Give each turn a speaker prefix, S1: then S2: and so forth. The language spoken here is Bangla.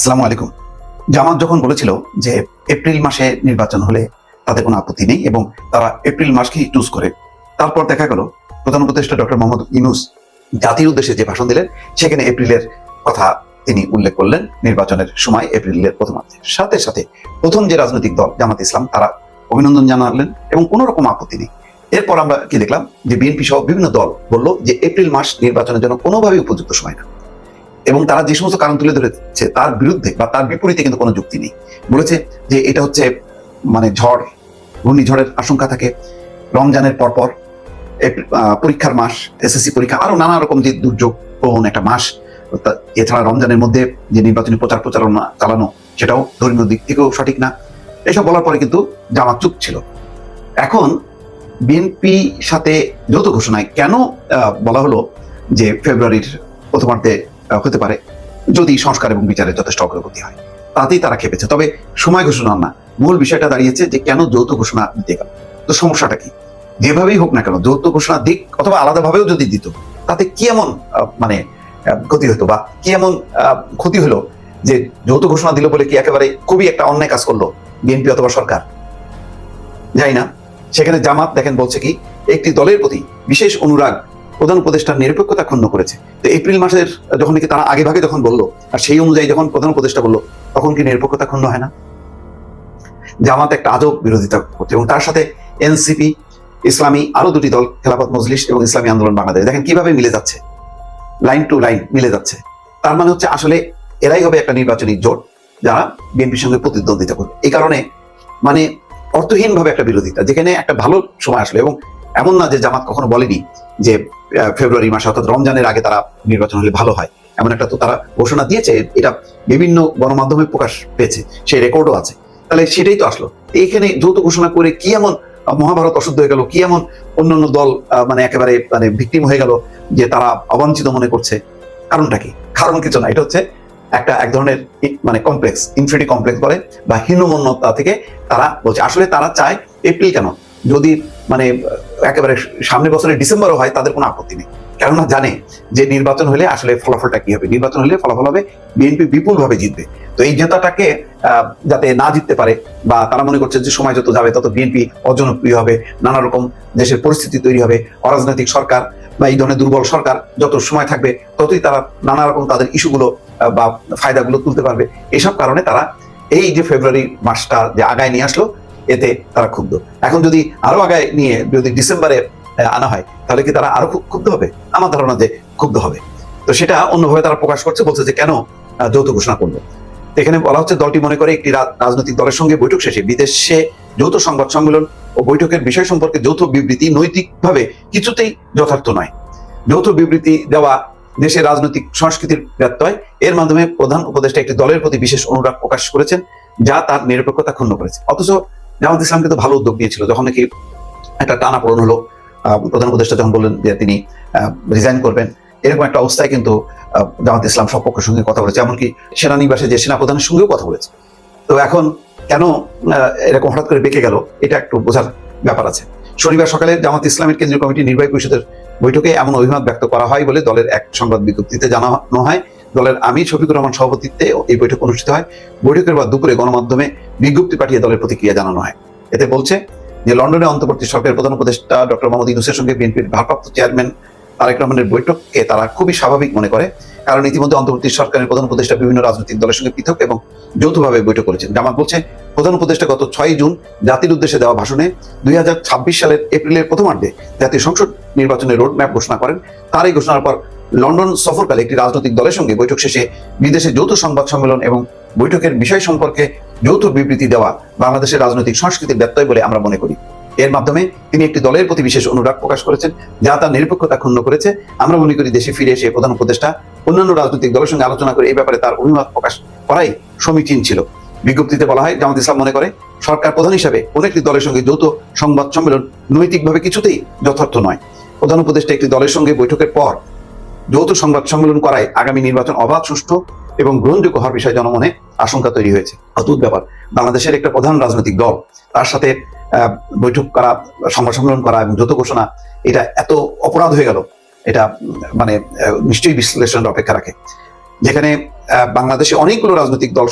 S1: আসসালামু আলাইকুম। জামাত যখন বলেছিল যে এপ্রিল মাসে নির্বাচন হলে তাদের কোনো আপত্তি নেই এবং তারা এপ্রিল মাসকেই চুজ করে, তারপর দেখা গেল প্রধান উপদেষ্টা ডক্টর মোহাম্মদ ইউনুস জাতির উদ্দেশ্যে যে ভাষণ দিলেন, সেখানে এপ্রিলের কথা তিনি উল্লেখ করলেন নির্বাচনের সময় এপ্রিলের প্রথমার্ধে সাথে সাথে প্রথম যে রাজনৈতিক দল জামাত ইসলাম, তারা অভিনন্দন জানালেন এবং কোনো রকম আপত্তি নেই। এরপর আমরা কি দেখলাম যে বিএনপি সহ বিভিন্ন দল বলল যে এপ্রিল মাস নির্বাচনের জন্য কোনোভাবেই উপযুক্ত সময় না। এবং তারা যে সমস্ত কারণ তুলে ধরেছে, তার বিরুদ্ধে বা তার বিপরীতে কিন্তু কোনো যুক্তি নেই। বলেছে যে এটা হচ্ছে মানে ঝড়, ঘূর্ণিঝড়ের আশঙ্কা থাকে। রমজানের পরপর পরীক্ষার মাস, এসএসসি পরীক্ষা আরও নানা রকম যে দুর্যোগ, প্রবণ একটা মাস এছাড়া রমজানের মধ্যে যে নির্বাচনী প্রচার প্রচারণা চালানো, সেটাও ধর্মীয় দিক থেকেও সঠিক না। এসব বলার পরে কিন্তু জামাত চুপ ছিল। এখন বিএনপি সাথে যৌথ ঘোষণায় কেন বলা হলো যে ফেব্রুয়ারির প্রথমার্ধে হতে পারে, যদি সংস্কার এবং বিচারে যথেষ্ট অগ্রগতি হয়। তাতেই তারা খেপেছে। তবে সময় ঘোষণা না, মূল বিষয়টা দাঁড়িয়েছে যে কেন যৌথ ঘোষণা দিতে গেল। তো সমস্যাটা কি? যেভাবেই হোক না কেন, যৌথ ঘোষণা দিক অথবা আলাদাভাবেও যদি দিত, তাতে কি এমন মানে ক্ষতি হতো বা কি এমন ক্ষতি হলো যে যৌথ ঘোষণা দিল বলে কি একেবারে খুবই একটা অন্যায় কাজ করল বিএনপি অথবা সরকার? যাই না। সেখানে জামাত দেখেন বলছে কি, একটি দলের প্রতি বিশেষ অনুরাগ প্রধান উপদেষ্টার নিরপেক্ষতা ক্ষুণ্ণ করেছে। তো এপ্রিল মাসের, যখন নাকি তারা আগে ভাগে যখন বলল, আর সেই অনুযায়ী যখন প্রধান উপদেষ্টা বলল, তখন কি নিরপেক্ষতা ক্ষুণ্ণ হয় না? জামাত একটা আজব বিরোধিতা করছে এবং তার সাথে এনসিপি, ইসলামী আরও দুটি দল, খেলাফত মজলিস এবং ইসলামী আন্দোলন বাংলাদেশ। দেখেন কীভাবে মিলে যাচ্ছে। লাইন টু লাইন মিলে যাচ্ছে। তার মানে হচ্ছে আসলে এরাই হবে একটা নির্বাচনী জোট যারা বিএনপির সঙ্গে প্রতিদ্বন্দ্বিতা করবে। এই কারণে মানে অর্থহীন ভাবে একটা বিরোধিতা, যেখানে একটা ভালো সময় আসলো এবং এমন না যে জামাত কখনো বলেনি যে ফেব্রুয়ারি মাসে অর্থাৎ রমজানের আগে তারা নির্বাচন হলে ভালো হয়। এমন একটা তো তারা ঘোষণা দিয়েছে, এটা বিভিন্ন গণমাধ্যমে প্রকাশ পেয়েছে, সেই রেকর্ডও আছে। তাহলে সেটাই তো আসলো। এইখানে যৌথ ঘোষণা করে কি এমন মহাভারত অশুদ্ধ হয়ে গেল, কি এমন অন্যান্য দল মানে একেবারে মানে ভিক্টিম হয়ে গেল যে তারা অবাঞ্ছিত মনে করছে, কারণটা কি? কারণ কিছু না, এটা হচ্ছে একটা এক ধরনের মানে কমপ্লেক্স ইনফিনিটি কমপ্লেক্স বলে, বা হীনমন্যতা থেকে তারা বলছে। আসলে তারা চায় এপ্রিল কেন? যদি মানে একেবারে সামনে বছরের ডিসেম্বরও হয়, তাদের কোনো আপত্তি নেই। কেননা জানে যে নির্বাচন হলে আসলে ফলাফলটা কি হবে। নির্বাচন হলে ফলাফল হবে, বিএনপি বিপুল ভাবে জিতবে। তো এই জেতাটাকে যাতে না জিততে পারে বা তারা মনে করছে যে সময় যত যাবে, তত বিএনপি অজনপ্রিয় হবে নানা রকম দেশের পরিস্থিতি তৈরি হবে, অরাজনৈতিক সরকার বা এই ধরনের দুর্বল সরকার যত সময় থাকবে, ততই তারা নানা রকম তাদের ইস্যুগুলো বা ফায়দাগুলো তুলতে পারবে। এসব কারণে তারা এই যে ফেব্রুয়ারি মাসটা যে আগায় নিয়ে আসলো এতে তারা ক্ষুব্ধ। এখন যদি আরও আগায় নিয়ে যদি ডিসেম্বরে আনা হয়, তাহলে কি তারা আরও ক্ষুব্ধ হবে? আমার ধারণা যে ক্ষুব্ধ হবে। তো সেটা অন্যভাবে তারা প্রকাশ করছে, বলছে যে কেন যৌথ ঘোষণা করল। এখানে বলা হচ্ছে, দলটি মনে করে একটি রাজনৈতিক দলের সঙ্গে বৈঠক শেষে বিদেশে যৌথ সংবাদ সম্মেলন ও বৈঠকের বিষয় সম্পর্কে যৌথ বিবৃতি নৈতিকভাবে কিছুতেই যথার্থ নয়। যৌথ বিবৃতি দেওয়া দেশের রাজনৈতিক সংস্কৃতির ব্যত্যয়, এর মাধ্যমে প্রধান উপদেষ্টা একটি দলের প্রতি বিশেষ অনুরাগ প্রকাশ করেছেন, যা তার নিরপেক্ষতা ক্ষুণ্ণ করেছে। অথচ জামাত ইসলাম কিন্তু ভালো উদ্যোগ নিয়েছিল। যখন নাকি একটা টানা পূরণ হলো প্রধান উপদেষ্টা যখন বললেন যে তিনি রিজাইন করবেন, এরকম একটা অবস্থায় কিন্তু জামাত ইসলাম সব পক্ষের সঙ্গে কথা বলেছে। এমনকি সেনানিবাসে যে সেনাপ্রধানের সঙ্গেও কথা বলেছে। তো এখন কেন এরকম হঠাৎ করে বেঁকে গেল, এটা একটু বোঝার ব্যাপার আছে। শনিবার সকালে জামাত ইসলামের কেন্দ্রীয় কমিটির নির্বাহী পরিষদের বৈঠকে এমন অভিমত ব্যক্ত করা হয় বলে দলের এক সংবাদ বিজ্ঞপ্তিতে জানানো হয়। দলের আমির শফিকুর রহমান সভাপতিত্বে এই বৈঠক অনুষ্ঠিত হয়। বৈঠকের পর দুপুরে গণমাধ্যমে বিজ্ঞপ্তি পাঠিয়ে দলের প্রতিক্রিয়া জানানো হয়। এতে বলছে যে, লন্ডনে অন্তর্বর্তী সরকারের প্রধান উপদেষ্টা ডক্টর মোহাম্মদ ইউনুসের সঙ্গে বিএনপির ভারপ্রাপ্ত চেয়ারম্যান তারেক রহমানের বৈঠককে তারা খুবই স্বাভাবিক মনে করে। কারণ ইতিমধ্যে অন্তর্বর্তী সরকারের প্রধান উপদেষ্টা বিভিন্ন রাজনৈতিক দলের সঙ্গে পৃথক এবং যৌথভাবে বৈঠক করেছেন। জামাত বলছে, প্রধান উপদেষ্টা গত ছয় জুন জাতির উদ্দেশ্যে দেওয়া ভাষণে দুই হাজার ছাব্বিশ সালের এপ্রিলের প্রথমার্ধে জাতীয় সংসদ নির্বাচনের রোড ম্যাপ ঘোষণা করেন। তার এই ঘোষণার পর লন্ডন সফরকালে একটি রাজনৈতিক দলের সঙ্গে বৈঠক শেষে বিদেশে যৌথ সংবাদ সম্মেলন এবং বৈঠকের বিষয় সম্পর্কে যৌথ বিবৃতি দেওয়া বাংলাদেশের রাজনৈতিক সংস্কৃতির ব্যত্যয় বলে আমরা মনে করি। এর মাধ্যমে তিনি একটি দলের প্রতি বিশেষ অনুরাগ প্রকাশ করেছেন, যা তার নিরপেক্ষতা ক্ষুণ্ণ করেছে। আমরা মনে করি দেশে ফিরে এসে প্রধান উপদেষ্টা অন্যান্য রাজনৈতিক দলের সঙ্গে আলোচনা করে এই ব্যাপারে তার অভিমত প্রকাশ করাই সমীচীন ছিল। বিজ্ঞপ্তিতে বলা হয়, জামাত ইসলাম মনে করে, সরকার প্রধান হিসাবে কোন একটি দলের সঙ্গে যৌথ সংবাদ সম্মেলন নৈতিকভাবে কিছুতেই যথার্থ নয়। প্রধান উপদেষ্টা একটি দলের সঙ্গে বৈঠকের পর যৌথ সংবাদ সম্মেলন করায় আগামী নির্বাচন অবাধ, সুষ্ঠু এবং গ্রহণযোগ্য হওয়ার বিষয়ে জনমনে আশঙ্কা তৈরি হয়েছে। অদ্ভুত ব্যাপার। বাংলাদেশের একটা প্রধান রাজনৈতিক দল, তার সাথে বৈঠক করা, সংবাদ সম্মেলন করা এবং যৌথ ঘোষণা, এটা এত অপরাধ হয়ে গেল, এটা মানে নিশ্চয়ই বিশ্লেষণের অপেক্ষা রাখে। যেখানে বাংলাদেশে অনেকগুলো রাজনৈতিক দল